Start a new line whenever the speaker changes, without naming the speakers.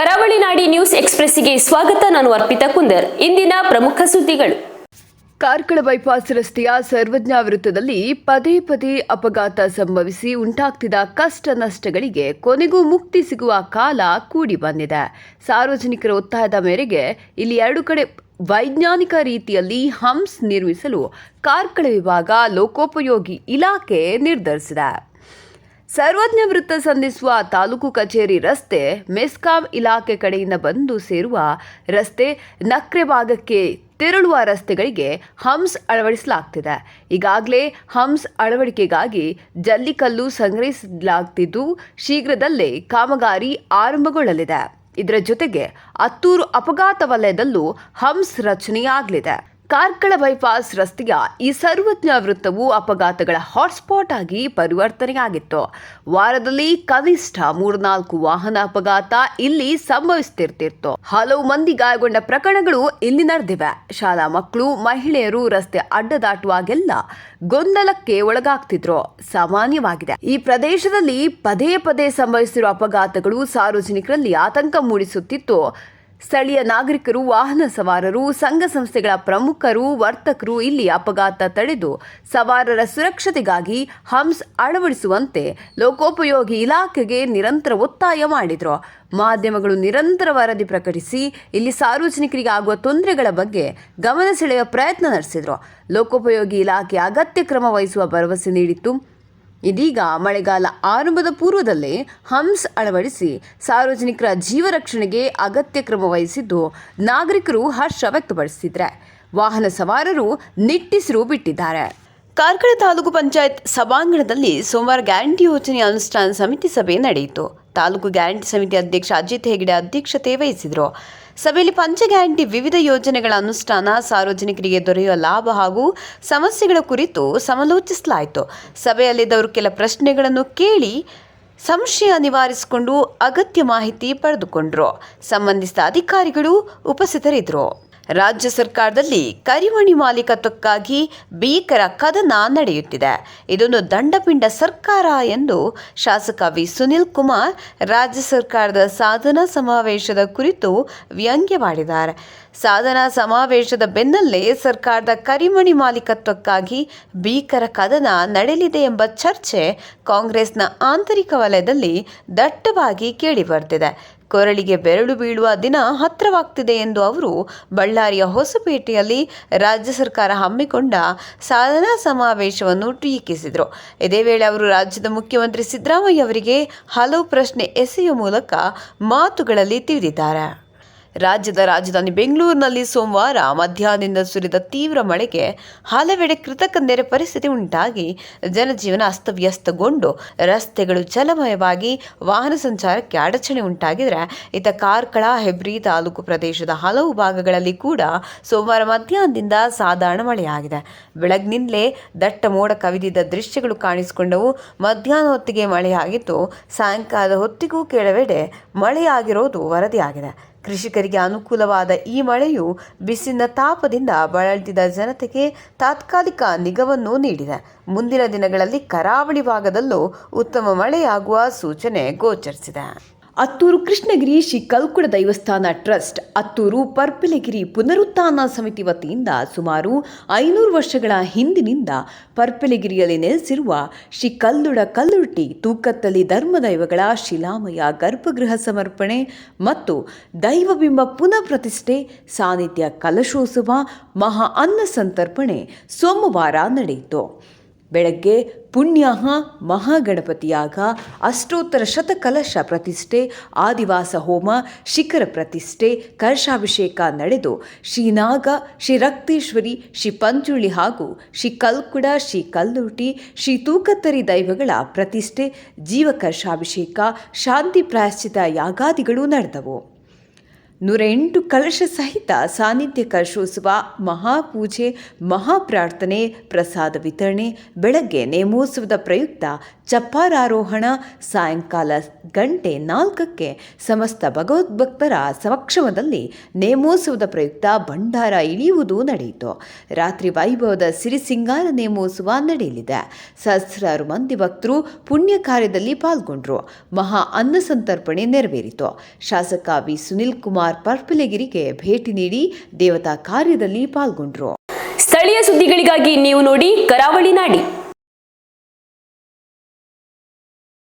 ಕರಾವಳಿ ನಾಡಿ ನ್ಯೂಸ್ ಎಕ್ಸ್ಪ್ರೆಸ್ಗೆ ಸ್ವಾಗತ. ನಾನು ಅರ್ಪಿತಾ ಕುಂದರ್. ಇಂದಿನ ಪ್ರಮುಖ ಸುದ್ದಿಗಳು.
ಕಾರ್ಕಳ ಬೈಪಾಸ್ ರಸ್ತೆಯ ಸರ್ವಜ್ಞ ವೃತ್ತದಲ್ಲಿ ಪದೇ ಪದೇ ಅಪಘಾತ ಸಂಭವಿಸಿ ಉಂಟಾಗ್ತಿದ್ದ ಕಷ್ಟ ನಷ್ಟಗಳಿಗೆ ಕೊನೆಗೂ ಮುಕ್ತಿ ಸಿಗುವ ಕಾಲ ಕೂಡಿ ಬಂದಿದೆ. ಸಾರ್ವಜನಿಕರ ಒತ್ತಾಯದ ಮೇರೆಗೆ ಇಲ್ಲಿ ಎರಡು ಕಡೆ ವೈಜ್ಞಾನಿಕ ರೀತಿಯಲ್ಲಿ ಹಂಸ್ ನಿರ್ಮಿಸಲು ಕಾರ್ಕಳ ವಿಭಾಗ ಲೋಕೋಪಯೋಗಿ ಇಲಾಖೆ ನಿರ್ಧರಿಸಿದೆ. ಸರ್ವಜ್ಞ ವೃತ್ತ ಸಂಧಿಸುವ ತಾಲೂಕು ಕಚೇರಿ ರಸ್ತೆ ಮೆಸ್ಕಾಂ ಇಲಾಖೆ ಕಡೆಯಿಂದ ಬಂದು ಸೇರುವ ರಸ್ತೆ ನಕ್ರೆ ಭಾಗಕ್ಕೆ ತೆರಳುವ ರಸ್ತೆಗಳಿಗೆ ಹಂಸ್ ಅಳವಡಿಸಲಾಗ್ತಿದೆ. ಈಗಾಗಲೇ ಹಂಸ್ ಅಳವಡಿಕೆಗಾಗಿ ಜಲ್ಲಿಕಲ್ಲು ಸಂಗ್ರಹಿಸಲಾಗ್ತಿದ್ದು ಶೀಘ್ರದಲ್ಲೇ ಕಾಮಗಾರಿ ಆರಂಭಗೊಳ್ಳಲಿದೆ. ಇದರ ಜೊತೆಗೆ ಅತ್ತೂರು ಅಪಘಾತ ವಲಯದಲ್ಲೂ ಹಂಸ್ ರಚನೆಯಾಗಲಿದೆ. ಕಾರ್ಕಳ ಬೈಪಾಸ್ ರಸ್ತೆಯ ಈ ಸರ್ವಜ್ಞ ವೃತ್ತವು ಅಪಘಾತಗಳ ಹಾಟ್ಸ್ಪಾಟ್ ಆಗಿ ಪರಿವರ್ತನೆಯಾಗಿತ್ತು. ವಾರದಲ್ಲಿ ಕನಿಷ್ಠ ಮೂರ್ನಾಲ್ಕು ವಾಹನ ಅಪಘಾತ ಇಲ್ಲಿ ಸಂಭವಿಸ್ತಿರ್ತಿತ್ತು. ಹಲವು ಮಂದಿ ಗಾಯಗೊಂಡ ಪ್ರಕರಣಗಳು ಇಲ್ಲಿ ನಡೆದಿವೆ. ಶಾಲಾ ಮಕ್ಕಳು, ಮಹಿಳೆಯರು ರಸ್ತೆ ಅಡ್ಡದಾಟುವಾಗೆಲ್ಲ ಗೊಂದಲಕ್ಕೆ ಒಳಗಾಗ್ತಿದ್ರು. ಸಾಮಾನ್ಯವಾಗಿದೆ. ಈ ಪ್ರದೇಶದಲ್ಲಿ ಪದೇ ಪದೇ ಸಂಭವಿಸಿರುವ ಅಪಘಾತಗಳು ಸಾರ್ವಜನಿಕರಲ್ಲಿ ಆತಂಕ ಮೂಡಿಸುತ್ತಿತ್ತು. ಸ್ಥಳೀಯ ನಾಗರಿಕರು, ವಾಹನ ಸವಾರರು, ಸಂಘ ಸಂಸ್ಥೆಗಳ ಪ್ರಮುಖರು, ವರ್ತಕರು ಇಲ್ಲಿ ಅಪಘಾತ ತಡೆದು ಸವಾರರ ಸುರಕ್ಷತೆಗಾಗಿ ಹಂಸ್ ಅಳವಡಿಸುವಂತೆ ಲೋಕೋಪಯೋಗಿ ಇಲಾಖೆಗೆ ನಿರಂತರ ಒತ್ತಾಯ ಮಾಡಿದರು. ಮಾಧ್ಯಮಗಳು ನಿರಂತರ ವರದಿ ಪ್ರಕಟಿಸಿ ಇಲ್ಲಿ ಸಾರ್ವಜನಿಕರಿಗೆ ಆಗುವ ತೊಂದರೆಗಳ ಬಗ್ಗೆ ಗಮನ ಸೆಳೆಯುವ ಪ್ರಯತ್ನ ನಡೆಸಿದರು. ಲೋಕೋಪಯೋಗಿ ಇಲಾಖೆ ಅಗತ್ಯ ಕ್ರಮ ವಹಿಸುವ ಭರವಸೆ ನೀಡಿತ್ತು. ಇದೀಗ ಮಳೆಗಾಲ ಆರಂಭದ ಪೂರ್ವದಲ್ಲೇ ಹಂಸ್ ಅಳವಡಿಸಿ ಸಾರ್ವಜನಿಕರ ಜೀವ ರಕ್ಷಣೆಗೆ ಅಗತ್ಯ ಕ್ರಮ ವಹಿಸಿದ್ದು ನಾಗರಿಕರು ಹರ್ಷ ವ್ಯಕ್ತಪಡಿಸಿದ್ರೆ ವಾಹನ ಸವಾರರು ನಿಟ್ಟಿಸಿರು ಬಿಟ್ಟಿದ್ದಾರೆ. ಕಾರ್ಕಳ ತಾಲೂಕು ಪಂಚಾಯತ್ ಸಭಾಂಗಣದಲ್ಲಿ ಸೋಮವಾರ ಗ್ಯಾರಂಟಿ ಯೋಜನೆ ಅನುಷ್ಠಾನ ಸಮಿತಿ ಸಭೆ ನಡೆಯಿತು. ತಾಲೂಕು ಗ್ಯಾರಂಟಿ ಸಮಿತಿ ಅಧ್ಯಕ್ಷ ಅಜಿತ್ ಹೆಗಡೆ ಅಧ್ಯಕ್ಷತೆ ವಹಿಸಿದರು. ಸಭೆಯಲ್ಲಿ ಪಂಚ ಗ್ಯಾರಂಟಿ ವಿವಿಧ ಯೋಜನೆಗಳ ಅನುಷ್ಠಾನ, ಸಾರ್ವಜನಿಕರಿಗೆ ದೊರೆಯುವ ಲಾಭ ಹಾಗೂ ಸಮಸ್ಯೆಗಳ ಕುರಿತು ಸಮಾಲೋಚಿಸಲಾಯಿತು. ಸಭೆಯಲ್ಲಿದ್ದವರು ಕೆಲ ಪ್ರಶ್ನೆಗಳನ್ನು ಕೇಳಿ ಸಂಶಯ ನಿವಾರಿಸಿಕೊಂಡು ಅಗತ್ಯ ಮಾಹಿತಿ ಪಡೆದುಕೊಂಡರು. ಸಂಬಂಧಿಸಿದ ಅಧಿಕಾರಿಗಳು ಉಪಸ್ಥಿತರಿದ್ದರು. ರಾಜ್ಯ ಸರ್ಕಾರದಲ್ಲಿ ಕರಿಮಣಿ ಮಾಲೀಕತ್ವಕ್ಕಾಗಿ ಭೀಕರ ಕದನ ನಡೆಯುತ್ತಿದೆ. ಇದೊಂದು ದಂಡಪಿಂಡ ಸರ್ಕಾರ ಎಂದು ಶಾಸಕ ವಿ. ಸುನಿಲ್ ಕುಮಾರ್ ರಾಜ್ಯ ಸರ್ಕಾರದ ಸಾಧನಾ ಸಮಾವೇಶದ ಕುರಿತು ವ್ಯಂಗ್ಯವಾಡಿದ್ದಾರೆ ಸಾಧನಾ ಸಮಾವೇಶದ ಬೆನ್ನಲ್ಲೇ ಸರ್ಕಾರದ ಕರಿಮಣಿ ಮಾಲೀಕತ್ವಕ್ಕಾಗಿ ಭೀಕರ ಕದನ ನಡೆಯಲಿದೆ ಎಂಬ ಚರ್ಚೆ ಕಾಂಗ್ರೆಸ್ನ ಆಂತರಿಕ ವಲಯದಲ್ಲಿ ದಟ್ಟವಾಗಿ ಕೇಳಿಬರ್ತಿದೆ ಕೊರಳಿಗೆ ಬೆರಳು ಬೀಳುವ ದಿನ ಹತ್ತಿರವಾಗ್ತಿದೆ ಎಂದು ಅವರು ಬಳ್ಳಾರಿಯ ಹೊಸಪೇಟೆಯಲ್ಲಿ ರಾಜ್ಯ ಸರ್ಕಾರ ಹಮ್ಮಿಕೊಂಡ ಸಾಧನಾ ಸಮಾವೇಶವನ್ನು ಟೀಕಿಸಿದರು. ಇದೇ ವೇಳೆ ಅವರು ರಾಜ್ಯದ ಮುಖ್ಯಮಂತ್ರಿ ಸಿದ್ದರಾಮಯ್ಯ ಅವರಿಗೆ ಹಲವು ಪ್ರಶ್ನೆ ಎಸೆಯುವ ಮೂಲಕ ಮಾತುಗಳಲ್ಲಿ ತಿಳಿದಿದ್ದಾರೆ. ರಾಜ್ಯದ ರಾಜಧಾನಿ ಬೆಂಗಳೂರಿನಲ್ಲಿ ಸೋಮವಾರ ಮಧ್ಯಾಹ್ನದಿಂದ ಸುರಿದ ತೀವ್ರ ಮಳೆಗೆ ಹಲವೆಡೆ ಕೃತಕ ನೆರೆ ಪರಿಸ್ಥಿತಿ ಉಂಟಾಗಿ ಜನಜೀವನ ಅಸ್ತವ್ಯಸ್ತಗೊಂಡು ರಸ್ತೆಗಳು ಜಲಮಯವಾಗಿ ವಾಹನ ಸಂಚಾರಕ್ಕೆ ಅಡಚಣೆ ಉಂಟಾಗಿದ್ರೆ ಇತ ಕಾರ್ಕಳ, ಹೆಬ್ರಿ ತಾಲೂಕು ಪ್ರದೇಶದ ಹಲವು ಭಾಗಗಳಲ್ಲಿ ಕೂಡ ಸೋಮವಾರ ಮಧ್ಯಾಹ್ನದಿಂದ ಸಾಧಾರಣ ಮಳೆಯಾಗಿದೆ. ಬೆಳಗ್ನಿಂದಲೇ ದಟ್ಟ ಮೋಡ ಕವಿದಿದ್ದ ದೃಶ್ಯಗಳು ಕಾಣಿಸಿಕೊಂಡವು. ಮಧ್ಯಾಹ್ನ ಹೊತ್ತಿಗೆ ಮಳೆಯಾಗಿದ್ದು ಸಾಯಂಕಾಲದ ಹೊತ್ತಿಗೂ ಕೆಲವೆಡೆ ಮಳೆಯಾಗಿರೋದು ವರದಿಯಾಗಿದೆ. ಕೃಷಿಕರಿಗೆ ಅನುಕೂಲವಾದ ಈ ಮಳೆಯು ಬಿಸಿನ ತಾಪದಿಂದ ಬಳಲ್ತಿದ ಜನತೆಗೆ ತಾತ್ಕಾಲಿಕ ನಿಗವನ್ನು ನೀಡಿದೆ. ಮುಂದಿನ ದಿನಗಳಲ್ಲಿ ಕರಾವಳಿ ಭಾಗದಲ್ಲೂ ಉತ್ತಮ ಮಳೆಯಾಗುವ ಸೂಚನೆ ಗೋಚರಿಸಿದೆ. ಅತ್ತೂರು ಕೃಷ್ಣಗಿರಿ ಶ್ರೀ ಕಲ್ಕುಡ ದೈವಸ್ಥಾನ ಟ್ರಸ್ಟ್, ಅತ್ತೂರು ಪರ್ಪಿಲಗಿರಿ ಪುನರುತ್ಥಾನ ಸಮಿತಿ ವತಿಯಿಂದ ಸುಮಾರು ಐನೂರು ವರ್ಷಗಳ ಹಿಂದಿನಿಂದ ಪರ್ಪಿಲಗಿರಿಯಲ್ಲಿ ನೆಲೆಸಿರುವ ಶ್ರೀ ಕಲ್ಲುಡ ಕಲ್ಲುಟಿ ತೂಕತ್ತಲಿ ಧರ್ಮದೈವಗಳ ಶಿಲಾಮಯ ಗರ್ಭಗೃಹ ಸಮರ್ಪಣೆ ಮತ್ತು ದೈವಬಿಂಬ ಪುನಃ ಪ್ರತಿಷ್ಠೆ, ಸಾನ್ನಿಧ್ಯ ಕಲಶೋತ್ಸವ, ಮಹಾ ಅನ್ನ ಸಂತರ್ಪಣೆ ಸೋಮವಾರ ನಡೆಯಿತು. ಬೆಳಗ್ಗೆ ಪುಣ್ಯಾಹ ಮಹಾಗಣಪತಿಯಾಗ ಅಷ್ಟೋತ್ತರ ಶತಕಲಶ ಪ್ರತಿಷ್ಠೆ, ಆದಿವಾಸ ಹೋಮ, ಶಿಖರ ಪ್ರತಿಷ್ಠೆ ಕಲಶಾಭಿಷೇಕ ನಡೆದು ಶ್ರೀನಾಗ ಶ್ರೀ ರಕ್ತೇಶ್ವರಿ, ಶ್ರೀ ಪಂಚುಳಿ ಹಾಗೂ ಶ್ರೀ ಕಲ್ಕುಡ, ಶ್ರೀ ಕಲ್ಲೂಟಿ, ಶ್ರೀ ತೂಕತ್ತರಿ ದೈವಗಳ ಪ್ರತಿಷ್ಠೆ ಜೀವಕರ್ಷಾಭಿಷೇಕ ಶಾಂತಿ ಪ್ರಾಯಶ್ಚಿತ ಯಾಗಾದಿಗಳು ನಡೆದವು. ನೂರ ಎಂಟು ಕಲಶ ಸಹಿತ ಸಾನ್ನಿಧ್ಯ ಕಲಶೋತ್ಸವ ಮಹಾಪೂಜೆ, ಮಹಾಪ್ರಾರ್ಥನೆ, ಪ್ರಸಾದ ವಿತರಣೆ, ಬೆಳಗ್ಗೆ ನೇಮೋತ್ಸವದ ಪ್ರಯುಕ್ತ ಚಪ್ಪಾರಾರೋಹಣ, ಸಾಯಂಕಾಲ ಗಂಟೆ ನಾಲ್ಕಕ್ಕೆ ಸಮಸ್ತ ಭಗವದ್ಭಕ್ತರ ಸಮಕ್ಷಮದಲ್ಲಿ ನೇಮೋತ್ಸವದ ಪ್ರಯುಕ್ತ ಭಂಡಾರ ಇಳಿಯುವುದು ನಡೆಯಿತು. ರಾತ್ರಿ ವೈಭವದ ಸಿರಿಸಿಂಗಾರ ನೇಮೋತ್ಸವ ನಡೆಯಲಿದೆ. ಸಹಸ್ರಾರು ಮಂದಿ ಭಕ್ತರು ಪುಣ್ಯ ಕಾರ್ಯದಲ್ಲಿ ಪಾಲ್ಗೊಂಡರು. ಮಹಾ ಅನ್ನ ಸಂತರ್ಪಣೆ ನೆರವೇರಿತು. ಶಾಸಕ ವಿ. ಸುನಿಲ್ ಕುಮಾರ್ ಪರ್ಪಿಲಗಿರಿಗೆ ಭೇಟಿ ನೀಡಿ ದೇವತಾ ಕಾರ್ಯದಲ್ಲಿ ಪಾಲ್ಗೊಂಡ್ರು.
ಸ್ಥಳೀಯ ಸುದ್ದಿಗಳಿಗಾಗಿ ನೀವು ನೋಡಿ ಕರಾವಳಿ ನಾಡಿ.